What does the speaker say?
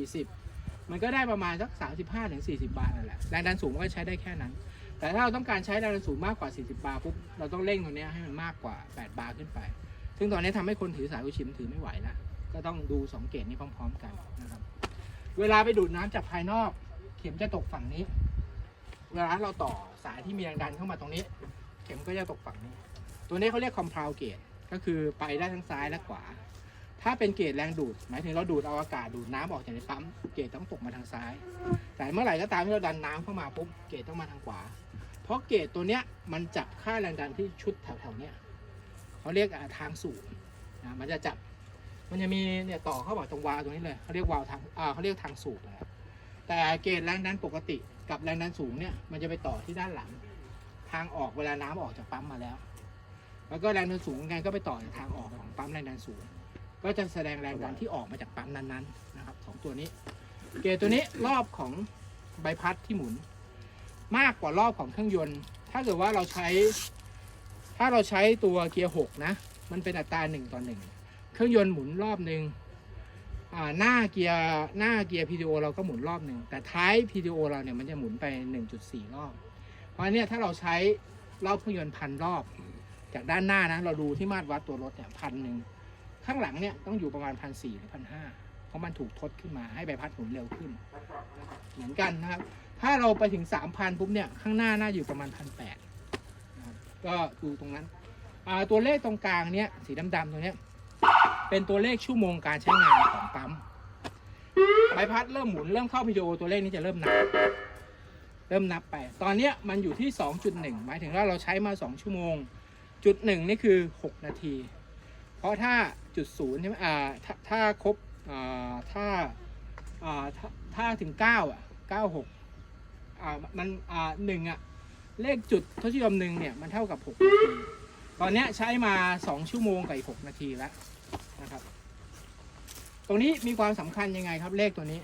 40 มันก็ได้ประมาณสัก 35ถึง40 บาทนั่นแหละ แรงดันสูงมันก็ใช้ได้แค่นั้น แต่ถ้าเราต้องการใช้แรงดันสูงมากกว่า 40 บาร์ปุ๊บ เราต้องเร่งตรงนี้ให้มันมากกว่า 8 บาร์ขึ้นไป ซึ่งตอนนี้ทำให้คนถือสายอุชิมถือไม่ไหวแล้ว ก็ต้องดู 2 เกจนี้พร้อม ๆ กันนะครับ เวลาไปดูดน้ำจากภายนอก เข็มจะตกฝั่งนี้ เวลาเราต่อสายที่มีแรงดันเข้ามาตรงนี้ เข็มก็จะตกฝั่งนี้ ตัวนี้เขาเรียกคอมเพลเกตก็คือไปได้ทั้งซ้ายและขวา ถ้าเป็นเกจแรงดูด หมายถึงเราดูดเอาอากาศดูดน้ำออกจากในปั๊มเกจต้องตกมาทางซ้าย แต่เมื่อไหร่ก็ตามที่เราดันน้ำเข้ามาปุ๊บเกจต้องมาทางขวา เพราะเกจตัวเนี้ยมันจับค่าแรงดันที่ชุดแถวๆเนี้ยเขาเรียกอ่าทางสูบนะมันจะจับ มันจะมีเนี่ยต่อเข้ามาตรงวาล์วตรงนี้เลยเขาเรียกวาล์วทางอ่าเขาเรียกทางสูบนะครับแต่เกจแรงดันปกติกับแรงดันสูงเนี่ยมันจะไปต่อที่ด้านหลัง ทางออกเวลาน้ำออกจากปั๊มมาแล้ว แล้วก็แรงดันสูงไงก็ไปต่อทางออกของปั๊มแรงดันสูง ก็จะแสดงแรงดันที่ออกมาจากปั๊มนั้นๆนะครับสองตัวนี้ เกจตัวนี้รอบของใบพัดที่หมุน มากกว่ารอบของเครื่องยนต์ ถ้าเกิดว่าเราใช้ ถ้าเราใช้ตัวเกียร์หกนะ มันเป็นอัตราหนึ่งต่อหนึ่งเครื่องยนต์หมุนรอบหนึ่งหน้าเกียร์หน้าเกียร์ PTO เราก็หมุนรอบหนึ่งแต่ท้าย PTO เราเนี่ยมันจะหมุนไป 1.4 รอบ เพราะเนี่ยถ้าเราใช้รอบเครื่องยนต์พันรอบ จากด้านหน้านะเราดูที่มาตรวัดตัวรถเนี่ยพันหนึ่ง ข้างหลังเนี่ยต้องอยู่ประมาณพันสี่หรือพันห้าเพราะมันถูกทดขึ้นมาให้ใบพัดหมุนเร็วขึ้น เหมือนกันนะครับ ถ้าเราไปถึงสามพันปุ๊บเนี่ยข้างหน้าน่าอยู่ประมาณพันแปดก็ดูตรงนั้น ตัวเลขตรงกลางเนี่ยสีดำๆตรงเนี้ยเป็นตัวเลขชั่วโมงการใช้งานของปั๊มใบพัดเริ่มหมุนเริ่มเข้าพีโอตัวเลขนี้จะเริ่มนับ เริ่มนับไป ตอนเนี้ยมันอยู่ที่ 2.1 หมายถึงว่าเราใช้มา 2 ชั่วโมง จุดหนึ่งนี่คือ 6 นาที เพราะถ้าจุดศูนย์ใช่ไหมอ่าถ้าถ้าครบอ่าถ้าอ่าถ้าถ้าถึง9อะ96อ่ามันอ่าหนึ่งอะเลขจุดทศนิยมหนึ่งเนี่ยมันเท่ากับ6นาทีตอนเนี้ยใช้มาสองชั่วโมงกับอีก6นาทีแล้วนะครับ ตรงนี้มีความสำคัญยังไงครับเลขตัวนี้